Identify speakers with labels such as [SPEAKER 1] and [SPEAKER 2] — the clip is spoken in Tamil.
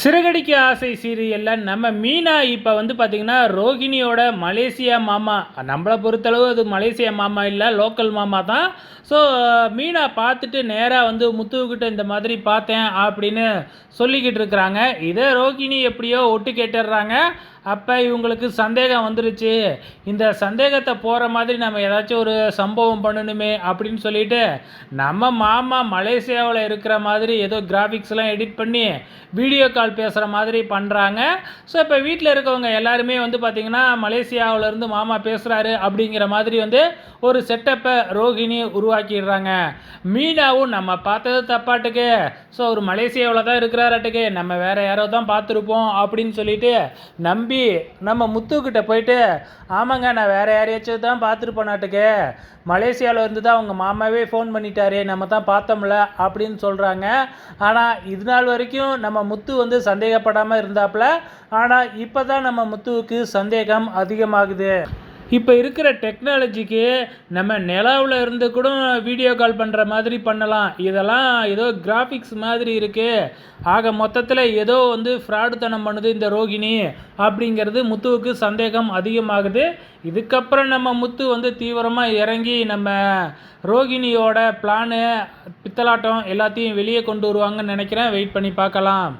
[SPEAKER 1] சிறகடிக்க ஆசை சீரியலில் நம்ம மீனா இப்போ வந்து பார்த்திங்கன்னா ரோகிணியோட மலேசியா மாமா. நம்மளை பொறுத்தளவு அது மலேசியா மாமா இல்லை லோக்கல் மாமா தான். ஸோ மீனா பார்த்துட்டு நேராக வந்து முத்துவுக்கிட்ட இந்த மாதிரி பார்த்தேன் அப்படின்னு சொல்லிக்கிட்டு இருக்கிறாங்க. இதே ரோகிணி எப்படியோ ஒட்டு கேட்டுடுறாங்க அப்போ இவங்களுக்கு சந்தேகம் வந்துருச்சு. இந்த சந்தேகத்தை போகிற மாதிரி நம்ம ஏதாச்சும் ஒரு சம்பவம் பண்ணணுமே அப்படின்னு சொல்லிட்டு நம்ம மாமா மலேசியாவில் இருக்கிற மாதிரி ஏதோ கிராஃபிக்ஸ்லாம் எடிட் பண்ணி வீடியோ கால் பேசுகிற மாதிரி பண்ணுறாங்க ஸோ இப்போ வீட்டில் இருக்கவங்க எல்லாருமே வந்து பார்த்திங்கன்னா மலேசியாவிலேருந்து மாமா பேசுகிறாரு அப்படிங்கிற மாதிரி வந்து ஒரு செட்டப்பை ரோஹிணி உருவாக்கிடுறாங்க. மீனாவும் நம்ம பார்த்தது தப்பாட்டுக்கு. ஸோ ஒரு மலேசியாவில் தான் இருக்கிறாராட்டுக்கு. நம்ம வேறு யாரோ தான் பார்த்துருப்போம் அப்படின்னு சொல்லிட்டு நம்பி நம்ம முத்துக்கிட்ட போயிட்டு ஆமாங்க நான் வேறு யாரையாச்சும் தான் பார்த்துருப்பேனாட்டுக்கு மலேசியாவில் இருந்து தான் அவங்க மாமாவே ஃபோன் பண்ணிட்டாரு நம்ம தான் பார்த்தோம்ல அப்படின்னு சொல்கிறாங்க ஆனால் இது நாள் வரைக்கும் நம்ம முத்து வந்து சந்தேகப்படாமல் இருந்தாப்புல ஆனால் இப்போ தான் நம்ம முத்துவுக்கு சந்தேகம் அதிகமாகுது. இப்போ இருக்கிற டெக்னாலஜிக்கு நம்ம நிலாவில் இருந்து கூட வீடியோ கால் பண்ணுற மாதிரி பண்ணலாம். இதெல்லாம் ஏதோ கிராஃபிக்ஸ் மாதிரி இருக்குது ஆக மொத்தத்தில் ஏதோ வந்து ஃப்ராடுத்தனம் பண்ணுது இந்த ரோகிணி அப்படிங்கிறது முத்துவுக்கு சந்தேகம் அதிகமாகுது. இதுக்கப்புறம் நம்ம முத்து வந்து தீவிரமாக இறங்கி நம்ம ரோகிணியோட பிளானு பித்தலாட்டம் எல்லாத்தையும் வெளியே கொண்டு வருவாங்கன்னு நினைக்கிறேன். வெயிட் பண்ணி பார்க்கலாம்.